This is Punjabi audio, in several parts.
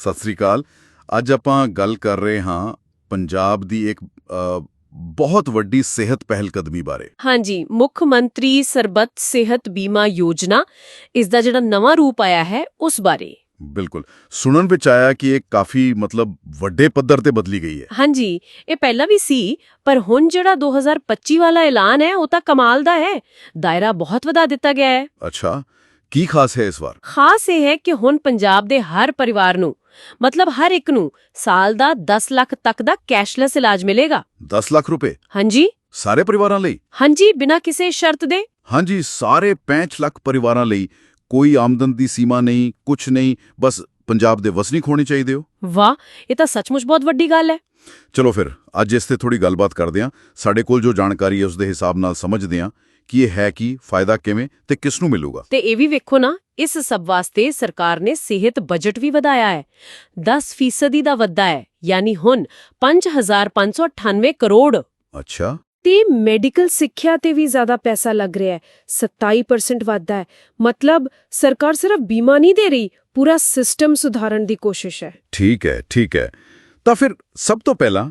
ਸਤਿ ਸ੍ਰੀ ਅਕਾਲ। ਅੱਜ ਆਪਾਂ ਗੱਲ ਕਰ ਰਹੇ ਹਾਂ ਪੰਜਾਬ ਦੀ ਇੱਕ ਬਹੁਤ ਵੱਡੀ ਸਿਹਤ ਪਹਿਲਕਦਮੀ ਬਾਰੇ। ਹਾਂਜੀ ਮੁੱਖ ਮੰਤਰੀ ਸਰਬੱਤ ਸਿਹਤ ਬੀਮਾ ਯੋਜਨਾ ਇਸ ਦਾ ਜਿਹੜਾ ਨਵਾਂ ਰੂਪ ਆਇਆ ਹੈ ਉਸ ਬਾਰੇ। ਬਿਲਕੁਲ। ਸੁਣਨ ਵਿੱਚ ਆਇਆ ਕਿ ਇਹ ਕਾਫੀ ਮਤਲਬ ਵੱਡੇ ਪੱਧਰ ਤੇ ਬਦਲੀ ਗਈ ਹੈ। ਹਾਂਜੀ ਇਹ ਪਹਿਲਾਂ ਵੀ ਸੀ ਪਰ ਹੁਣ ਜਿਹੜਾ 2025 ਵਾਲਾ ਐਲਾਨ ਹੈ ਉਹ ਤਾਂ ਕਮਾਲ ਦਾ ਹੈ। ਦਾਇਰਾ ਬਹੁਤ ਵਧਾ ਦਿੱਤਾ ਗਿਆ ਹੈ। ਅੱਛਾ। ਕੀ ਖਾਸ ਹੈ ਇਸ ਵਾਰ? ਖਾਸ ਇਹ ਹੈ ਕਿ ਹੁਣ ਪੰਜਾਬ ਦੇ ਹਰ ਪਰਿਵਾਰ ਨੂੰ ਮਤਲਬ ਹਰ ਇੱਕ ਨੂੰ ਸਾਲ ਦਾ 10 ਲੱਖ ਤੱਕ ਦਾ ਕੈਸ਼ਲੈਸ ਇਲਾਜ ਮਿਲੇਗਾ। 10 ਲੱਖ ਰੁਪਏ? ਹਾਂਜੀ। ਸਾਰੇ ਪਰਿਵਾਰਾਂ ਲਈ? ਹਾਂਜੀ ਬਿਨਾਂ ਕਿਸੇ ਸ਼ਰਤ ਦੇ। ਹਾਂਜੀ ਸਾਰੇ 65 ਲੱਖ ਪਰਿਵਾਰਾਂ ਲਈ। ਕੋਈ ਆਮਦਨ ਦੀ ਸੀਮਾ ਨਹੀਂ ਕੁਝ ਨਹੀਂ ਬਸ ਪੰਜਾਬ ਦੇ ਵਸਨੀਕ ਹੋਣੇ ਚਾਹੀਦੇ ਹੋ। ਵਾਹ ਇਹ ਤਾਂ ਸੱਚਮੁੱਚ ਬਹੁਤ ਵੱਡੀ ਗੱਲ ਹੈ। ਚਲੋ ਫਿਰ ਅੱਜ ਇਸ ਤੇ ਥੋੜੀ ਗੱਲਬਾਤ ਕਰਦੇ ਹਾਂ। ਸਾਡੇ ਕੋਲ ਜੋ ਜਾਣਕਾਰੀ ਹੈ ਉਸ ਦੇ ਹਿਸਾਬ ਨਾਲ ਸਮਝਦੇ ਹਾਂ। ਕਿ ਇਹ ਹੈ ਕੀ ਫਾਇਦਾ ਕਿਵੇਂ ਤੇ ਕਿਸ ਨੂੰ ਮਿਲੂਗਾ? ਤੇ ਇਹ ਵੀ ਵੇਖੋ ਨਾ ਇਸ ਸਭ ਵਾਸਤੇ ਸਰਕਾਰ ਨੇ ਸਿਹਤ ਬਜਟ ਵੀ ਵਧਾਇਆ ਹੈ। 10 ਫੀਸਦੀ ਦਾ ਵਾਧਾ ਹੈ ਯਾਨੀ ਹੁਣ 5598 ਕਰੋੜ। ਅੱਛਾ। ਤੇ ਮੈਡੀਕਲ ਸਿੱਖਿਆ ਤੇ ਵੀ ਜ਼ਿਆਦਾ ਪੈਸਾ ਲੱਗ ਰਿਹਾ ਹੈ 27% ਵਾਧਾ ਹੈ। ਮਤਲਬ ਸਰਕਾਰ ਸਿਰਫ ਬੀਮਾ ਨਹੀਂ ਦੇ ਰਹੀ ਪੂਰਾ ਸਿਸਟਮ ਸੁਧਾਰਨ ਦੀ ਕੋਸ਼ਿਸ਼ ਹੈ। ਠੀਕ ਹੈ ਠੀਕ ਹੈ। ਤਾਂ ਫਿਰ ਸਭ ਤੋਂ ਪਹਿਲਾਂ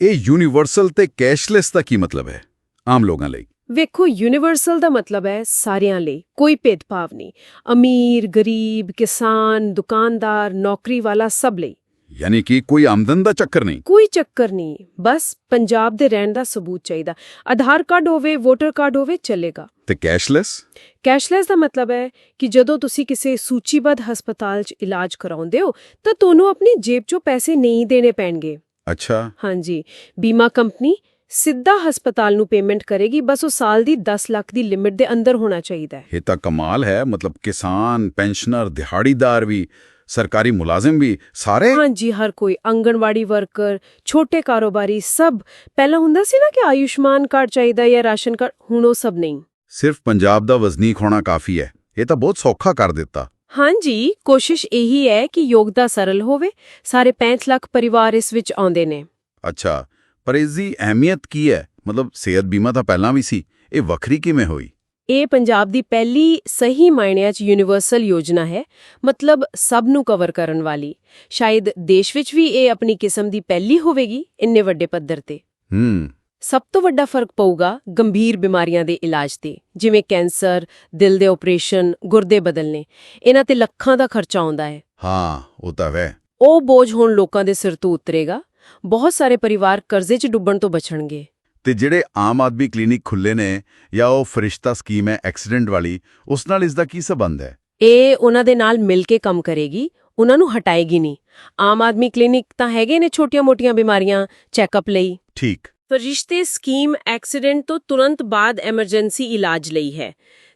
ਇਹ ਯੂਨੀਵਰਸਲ ਤੇ ਕੈਸ਼ਲੈਸ ਦਾ ਕੀ ਮਤਲਬ ਹੈ ਆਮ ਲੋਕਾਂ ਲਈ? ਵੇਖੋ ਯੂਨੀਵਰਸਲ ਦਾ ਮਤਲਬ ਹੈ ਸਾਰਿਆਂ ਲਈ ਕੋਈ ਭੇਦਭਾਵ ਨਹੀਂ। ਅਮੀਰ ਗਰੀਬ ਕਿਸਾਨ ਦੁਕਾਨਦਾਰ ਨੌਕਰੀ ਵਾਲਾ ਸਭ ਲਈ। ਯਾਨੀ ਕਿ ਕੋਈ ਆਮਦਨ ਦਾ ਚੱਕਰ ਨਹੀਂ। ਕੋਈ ਚੱਕਰ ਨਹੀਂ ਬਸ ਪੰਜਾਬ ਦੇ ਰਹਿਣ ਦਾ ਸਬੂਤ ਚਾਹੀਦਾ। ਆਧਾਰ ਕਾਰਡ ਹੋਵੇ ਵੋਟਰ ਕਾਰਡ ਹੋਵੇ ਚੱਲੇਗਾ। ਤੇ ਕੈਸ਼ਲੈਸ? ਕੈਸ਼ਲੈਸ ਦਾ ਮਤਲਬ ਹੈ ਕਿ ਜਦੋਂ ਤੁਸੀਂ ਕਿਸੇ ਸੂਚੀਬੱਧ ਹਸਪਤਾਲ 'ਚ ਇਲਾਜ ਕਰਾਉਂਦੇ ਹੋ ਤਾਂ ਤੁਹਾਨੂੰ ਆਪਣੀ ਜੇਬ 'ਚੋਂ ਪੈਸੇ ਨਹੀਂ ਦੇਣੇ ਪੈਣਗੇ। ਅੱਛਾ। ਹਾਂਜੀ। ਬੀਮਾ ਕੰਪਨੀ ਸਿੱਧਾ ਹਸਪਤਾਲ ਨੂੰ ਪੇਮੈਂਟ ਕਰੇਗੀ ਬਸ ਉਹ ਸਾਲ ਦੀ 10 ਲੱਖ ਦੀ ਲਿਮਿਟ ਦੇ ਅੰਦਰ ਹੋਣਾ ਚਾਹੀਦਾ ਹੈ। ਇਹ ਤਾਂ ਕਮਾਲ ਹੈ ਮਤਲਬ ਕਿਸਾਨ ਪੈਨਸ਼ਨਰ ਦਿਹਾੜੀਦਾਰ ਵੀ ਸਰਕਾਰੀ ਮੁਲਾਜ਼ਮ ਵੀ ਸਾਰੇ? ਹਾਂਜੀ ਹਰ ਕੋਈ ਆਂਗਣਵਾੜੀ ਵਰਕਰ ਛੋਟੇ ਕਾਰੋਬਾਰੀ ਸਭ। ਪਹਿਲਾਂ ਹੁੰਦਾ ਸੀ ਨਾ ਕਿ ਆਯੁਸ਼ਮਾਨ ਕਾਰਡ ਚਾਹੀਦਾ ਜਾਂ ਰਾਸ਼ਨ ਕਾਰਡ ਹੁਣ ਉਹ ਸਭ ਨਹੀਂ। ਸਿਰਫ ਪੰਜਾਬ ਦਾ ਵਜ਼ਨੀਕ ਹੋਣਾ ਕਾਫੀ ਹੈ। ਇਹ ਤਾਂ ਬਹੁਤ ਸੌਖਾ ਕਰ ਦਿੱਤਾ। ਹਾਂਜੀ ਕੋਸ਼ਿਸ਼ ਇਹੀ ਹੈ ਕਿ ਯੋਗਤਾ ਸਰਲ ਹੋਵੇ ਸਾਰੇ 5 ਲੱਖ ਪਰਿਵਾਰ ਇਸ ਵਿੱਚ ਆਉਂਦੇ ਨੇ। ਅੱਛਾ ਪਰ ਇਸ ਦੀ ਅਹਿਮੀਅਤ ਕੀ ਹੈ? ਮਤਲਬ ਸਿਹਤ ਬੀਮਾ ਤਾਂ ਪਹਿਲਾਂ ਵੀ ਸੀ। ਇਹ ਵੱਖਰੀ ਕਿਵੇਂ ਹੋਈ? ਇਹ ਪੰਜਾਬ ਦੀ ਪਹਿਲੀ ਸਹੀ ਮਾਇਨਿਆਂ 'ਚ ਯੂਨੀਵਰਸਲ ਯੋਜਨਾ ਹੈ ਮਤਲਬ ਸਭ ਨੂੰ ਕਵਰ ਕਰਨ ਵਾਲੀ। ਸ਼ਾਇਦ ਦੇਸ਼ ਵਿੱਚ ਵੀ ਇਹ ਆਪਣੀ ਕਿਸਮ ਦੀ ਪਹਿਲੀ ਹੋਵੇਗੀ ਇੰਨੇ ਵੱਡੇ ਪੱਧਰ ਤੇ। ਹੂੰ। ਸਭ ਤੋਂ ਵੱਡਾ ਫ਼ਰਕ ਪਊਗਾ ਗੰਭੀਰ ਬਿਮਾਰੀਆਂ ਦੇ ਇਲਾਜ ਤੇ ਜਿਵੇਂ ਕੈਂਸਰ ਦਿਲ ਦੇ ਆਪਰੇਸ਼ਨ ਗੁਰਦੇ ਬਦਲਨੇ। ਇਹਨਾਂ ਤੇ ਲੱਖਾਂ ਦਾ ਖਰਚਾ ਆਉਂਦਾ ਹੈ। ਹਾਂ ਉਹ ਤਾਂ ਵੈ ਉਹ ਬੋਝ ਹੁਣ ਲੋਕਾਂ ਦੇ ਸਿਰ ਤੋਂ ਉਤਰੇਗਾ। ਬਹੁਤ ਸਾਰੇ ਪਰਿਵਾਰ ਕਰਜ਼ੇ 'ਚ ਡੁੱਬਣ ਤੋਂ ਬਚਣਗੇ। ਤੇ ਜਿਹੜੇ ਆਮ ਆਦਮੀ ਕਲੀਨਿਕ ਖੁੱਲੇ ਨੇ ਜਾਂ ਉਹ ਫਰਿਸ਼ਤਾ ਸਕੀਮ ਹੈ ਐਕਸੀਡੈਂਟ ਵਾਲੀ ਉਸ ਨਾਲ ਇਸ ਦਾ ਕੀ ਸਬੰਧ ਹੈ? ਇਹ ਉਹਨਾਂ ਦੇ ਨਾਲ ਮਿਲ ਕੇ ਕੰਮ ਕਰੇਗੀ ਉਹਨਾਂ ਨੂੰ ਹਟਾਏਗੀ ਨਹੀਂ। ਆਮ ਆਦਮੀ ਕਲੀਨਿਕ ਤਾਂ ਹੈਗੇ ਨੇ ਛੋਟੀਆਂ-ਮੋਟੀਆਂ ਬਿਮਾਰੀਆਂ ਚੈੱਕਅਪ ਲਈ। ਠੀਕ। ਫਰਿਸ਼ਤੇ ਸਕੀਮ ਐਕਸੀਡੈਂਟ ਤੋਂ ਤੁਰੰਤ ਬਾਅਦ ਐਮਰਜੈਂਸੀ ਇਲਾਜ ਲਈ ਹੈ।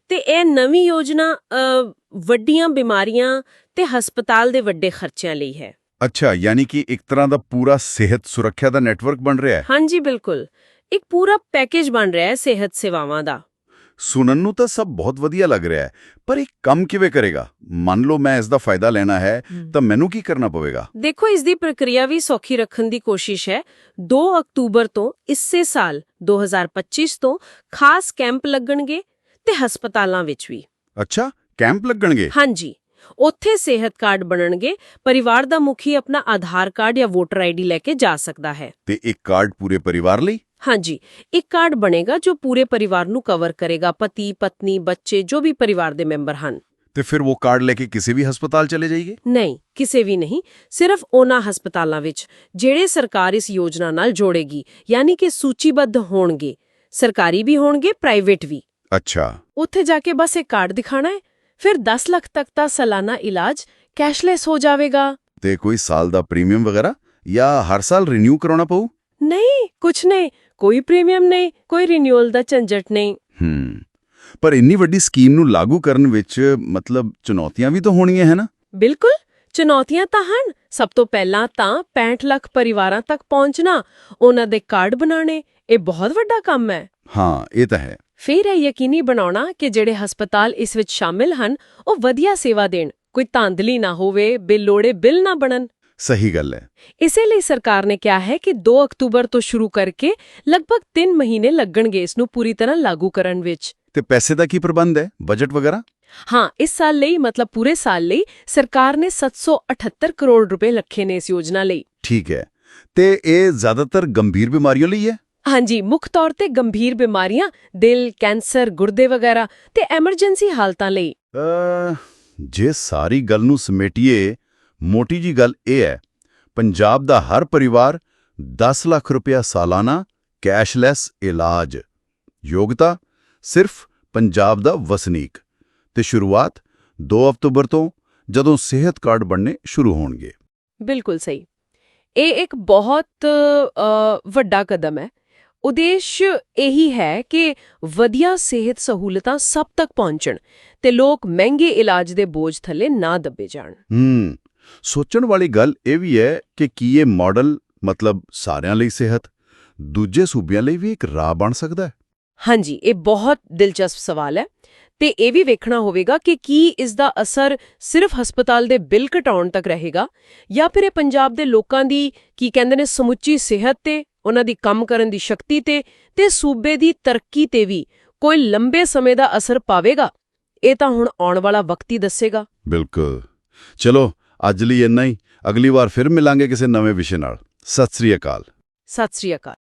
ਤੇ ਇਹ ਨਵੀਂ ਯੋਜਨਾ ਵੱਡੀਆਂ ਬਿਮਾਰੀਆਂ ਤੇ ਹਸਪਤਾਲ ਦੇ ਵੱਡੇ ਖਰਚਿਆਂ ਲਈ ਹੈ। ਅੱਛਾ ਯਾਨੀ ਕਿ ਇੱਕ ਤਰ੍ਹਾਂ ਦਾ ਪੂਰਾ ਸਿਹਤ ਸੁਰੱਖਿਆ ਦਾ ਨੈਟਵਰਕ ਬਣ ਰਿਹਾ ਹੈ? ਹਾਂਜੀ ਬਿਲਕੁਲ। ਇੱਕ ਪੂਰਾ ਪੈਕੇਜ ਬਣ ਰਿਹਾ ਹੈ ਸਿਹਤ ਸੇਵਾਵਾਂ ਦਾ। ਸੁਣਨ ਨੂੰ ਤਾਂ ਸਭ ਬਹੁਤ ਵਧੀਆ ਲੱਗ ਰਿਹਾ ਹੈ ਪਰ ਇਹ ਕੰਮ ਕਿਵੇਂ ਕਰੇਗਾ? ਮੰਨ ਲਓ ਮੈਂ ਇਸ ਦਾ ਫਾਇਦਾ ਲੈਣਾ ਹੈ ਤਾਂ ਮੈਨੂੰ ਕੀ ਕਰਨਾ ਪਵੇਗਾ? ਦੇਖੋ ਇਸ ਦੀ ਪ੍ਰਕਿਰਿਆ ਵੀ ਸੌਖੀ ਰੱਖਣ ਦੀ ਕੋਸ਼ਿਸ਼ ਹੈ। 2 ਅਕਤੂਬਰ ਤੋਂ ਇਸੇ ਸਾਲ 2025 ਤੋਂ ਖਾਸ ਕੈਂਪ ਲੱਗਣਗੇ ਤੇ ਹਸਪਤਾਲਾਂ ਵਿੱਚ ਵੀ। ਅੱਛਾ ਕੈਂਪ ਲੱਗਣਗੇ? ਹਾਂਜੀ। ਉੱਥੇ ਸਿਹਤ ਕਾਰਡ ਬਣਨਗੇ ਪਰਿਵਾਰ ਦਾ ਮੁਖੀ ਆਪਣਾ ਆਧਾਰ ਕਾਰਡ ਜਾਂ ਵੋਟਰ ਆਈਡੀ ਲੈ ਕੇ ਜਾ ਸਕਦਾ ਹੈ। ਤੇ ਇੱਕ ਕਾਰਡ ਪੂਰੇ ਪਰਿਵਾਰ ਲਈ? ਹਾਂਜੀ ਇੱਕ ਕਾਰਡ ਬਣੇਗਾ ਜੋ ਪੂਰੇ ਪਰਿਵਾਰ ਨੂੰ ਕਵਰ ਕਰੇਗਾ ਪਤੀ ਪਤਨੀ ਬੱਚੇ ਜੋ ਵੀ ਪਰਿਵਾਰ ਦੇ ਮੈਂਬਰ ਹਨ। ਤੇ ਫਿਰ ਉਹ ਕਾਰਡ ਲੈ ਕੇ ਕਿਸੇ ਵੀ ਹਸਪਤਾਲ ਚਲੇ ਜਾਈਏ? ਨਹੀਂ ਕਿਸੇ ਵੀ ਨਹੀਂ ਸਿਰਫ ਉਹਨਾਂ ਹਸਪਤਾਲਾਂ ਵਿੱਚ ਜਿਹੜੇ ਸਰਕਾਰ ਇਸ ਯੋਜਨਾ ਨਾਲ ਜੋੜੇਗੀ ਯਾਨੀ ਕਿ ਸੂਚੀਬੱਧ ਹੋਣਗੇ। ਸਰਕਾਰੀ ਵੀ ਹੋਣਗੇ ਪ੍ਰਾਈਵੇਟ ਵੀ। ਅੱਛਾ। ਉੱਥੇ ਜਾ ਕੇ ਬਸ ਇੱਕ ਕਾਰਡ ਦਿਖਾਣਾ ਹੈ ਫਿਰ 10 ਲੱਖ ਤੱਕ ਦਾ ਸਾਲਾਨਾ ਇਲਾਜ ਕੈਸ਼ਲੈਸ ਹੋ ਜਾਵੇਗਾ। ਤੇ ਕੋਈ ਸਾਲ ਦਾ ਪ੍ਰੀਮੀਅਮ ਵਗੈਰਾ ਜਾਂ ਹਰ ਸਾਲ ਰੀਨਿਊ ਕਰਾਉਣਾ ਪਊ? ਨਹੀਂ ਕੁਛ ਨਹੀਂ। ਕੋਈ ਪ੍ਰੀਮੀਅਮ ਨਹੀਂ ਕੋਈ ਰੀਨਿਊਅਲ ਦਾ ਝੰਜਟ ਨਹੀਂ। ਹੂੰ। ਪਰ ਇੰਨੀ ਵੱਡੀ ਸਕੀਮ ਨੂੰ ਲਾਗੂ ਕਰਨ ਵਿੱਚ ਮਤਲਬ ਚੁਣੌਤੀਆਂ ਵੀ ਤਾਂ ਹੋਣੀਆਂ ਹੈ ਨਾ? ਬਿਲਕੁਲ। ਚੁਣੌਤੀਆਂ ਤਾਂ ਹਨ। ਸਭ ਤੋਂ ਪਹਿਲਾਂ ਤਾਂ 65 ਲੱਖ ਪਰਿਵਾਰਾਂ ਤੱਕ ਪਹੁੰਚਣਾ ਉਹਨਾਂ ਦੇ ਕਾਰਡ ਬਣਾਉਣੇ ਇਹ ਬਹੁਤ ਵੱਡਾ ਕੰਮ ਹੈ। ਹਾਂ ਇਹ ਤਾਂ ਹੈ। ਫਿਰ ਇਹ ਯਕੀਨੀ ਬਣਾਉਣਾ ਕਿ ਜਿਹੜੇ ਹਸਪਤਾਲ ਇਸ ਵਿੱਚ ਸ਼ਾਮਿਲ ਹਨ ਉਹ ਵਧੀਆ ਸੇਵਾ ਦੇਣ ਕੋਈ ਧਾਂਦਲੀ ਨਾ ਹੋਵੇ ਬੇਲੋੜੇ ਬਿੱਲ ਨਾ ਬਣਨ। ਸਹੀ ਗੱਲ ਹੈ। ਇਸੇ ਲਈ ਸਰਕਾਰ ਨੇ ਕਿਹਾ ਹੈ ਕਿ 2 ਅਕਤੂਬਰ ਤੋਂ ਸ਼ੁਰੂ ਕਰਕੇ ਲਗਭਗ 3 ਮਹੀਨੇ ਲੱਗਣਗੇ ਇਸ ਨੂੰ ਪੂਰੀ ਤਰ੍ਹਾਂ ਲਾਗੂ ਕਰਨ ਵਿੱਚ। ਤੇ ਪੈਸੇ ਦਾ ਕੀ ਪ੍ਰਬੰਧ ਹੈ? ਬਜਟ ਵਗੈਰਾ? ਹਾਂ ਇਸ ਸਾਲ ਲਈ ਮਤਲਬ ਪੂਰੇ ਸਾਲ ਲਈ ਸਰਕਾਰ ਨੇ 778 ਕਰੋੜ ਰੁਪਏ ਰੱਖੇ ਨੇ ਇਸ ਯੋਜਨਾ ਲਈ। ਠੀਕ ਹੈ। ਤੇ ਇਹ ਜ਼ਿਆਦਾਤਰ ਗੰਭੀਰ ਬਿਮਾਰੀਆਂ ਲਈ ਹੈ? ਹਾਂਜੀ ਮੁੱਖ ਤੌਰ ਤੇ ਗੰਭੀਰ ਬਿਮਾਰੀਆਂ ਦਿਲ ਕੈਂਸਰ ਗੁਰਦੇ ਵਗੈਰਾ ਤੇ ਐਮਰਜੈਂਸੀ ਹਾਲਤਾਂ ਲਈ। ਜੇ ਸਾਰੀ ਗੱਲ ਨੂੰ ਸਮੇਟੀਏ ਮੋਟੀ ਜੀ ਗੱਲ ਇਹ ਹੈ ਪੰਜਾਬ ਦਾ ਹਰ ਪਰਿਵਾਰ 10 ਲੱਖ ਰੁਪਇਆ ਸਾਲਾਨਾ ਕੈਸ਼ਲੈਸ ਇਲਾਜ। ਯੋਗਤਾ ਸਿਰਫ ਪੰਜਾਬ ਦਾ ਵਸਨੀਕ ਤੇ ਸ਼ੁਰੂਆਤ 2 ਅਕਤੂਬਰ ਤੋਂ ਜਦੋਂ ਸਿਹਤ ਕਾਰਡ ਬਣਨੇ ਸ਼ੁਰੂ ਹੋਣਗੇ। ਬਿਲਕੁਲ ਸਹੀ। ਇਹ ਇੱਕ ਬਹੁਤ ਵੱਡਾ ਕਦਮ ਹੈ। ਉਦੇਸ਼ ਇਹੀ ਹੈ ਕਿ ਵਧੀਆ ਸਿਹਤ ਸਹੂਲਤਾਂ ਸਭ ਤੱਕ ਪਹੁੰਚਣ ਤੇ ਲੋਕ ਮਹਿੰਗੇ ਇਲਾਜ ਦੇ ਬੋਝ ਥੱਲੇ ਨਾ ਦੱਬੇ ਜਾਣ। ਹੂੰ ਸੋਚਣ ਵਾਲੀ ਗੱਲ ਇਹ ਵੀ ਹੈ ਕਿ ਕੀ ਇਹ ਮਾਡਲ ਮਤਲਬ ਸਾਰਿਆਂ ਲਈ ਸਿਹਤ ਦੂਜੇ ਸੂਬਿਆਂ ਲਈ ਵੀ ਇੱਕ ਰਾਹ ਬਣ ਸਕਦਾ ਹੈ? ਹਾਂਜੀ ਇਹ ਬਹੁਤ ਦਿਲਚਸਪ ਸਵਾਲ ਹੈ ਤੇ ਇਹ ਵੀ ਵੇਖਣਾ ਹੋਵੇਗਾ ਕਿ ਕੀ ਇਸ ਦਾ ਅਸਰ ਸਿਰਫ ਹਸਪਤਾਲ ਦੇ ਬਿੱਲ ਘਟਾਉਣ ਤੱਕ ਰਹੇਗਾ ਜਾਂ ਫਿਰ ਇਹ ਪੰਜਾਬ ਦੇ ਲੋਕਾਂ ਦੀ ਕੀ ਕਹਿੰਦੇ ਨੇ ਸਮੁੱਚੀ ਸਿਹਤ ਤੇ ਉਹਨਾਂ ਦੀ ਕੰਮ ਕਰਨ ਦੀ ਸ਼ਕਤੀ ਤੇ ਤੇ ਸੂਬੇ ਦੀ ਤਰੱਕੀ ਤੇ ਵੀ ਕੋਈ ਲੰਬੇ ਸਮੇਂ ਦਾ ਅਸਰ ਪਾਵੇਗਾ। ਇਹ ਤਾਂ ਹੁਣ ਆਉਣ ਵਾਲਾ ਵਕਤ ਹੀ ਦੱਸੇਗਾ। ਬਿਲਕੁਲ। ਚਲੋ ਅੱਜ ਲਈ ਇੰਨਾ ਹੀ। ਅਗਲੀ ਵਾਰ ਫਿਰ ਮਿਲਾਂਗੇ ਕਿਸੇ ਨਵੇਂ ਵਿਸ਼ੇ ਨਾਲ। ਸਤਿ ਸ੍ਰੀ ਅਕਾਲ। ਸਤਿ ਸ੍ਰੀ ਅਕਾਲ।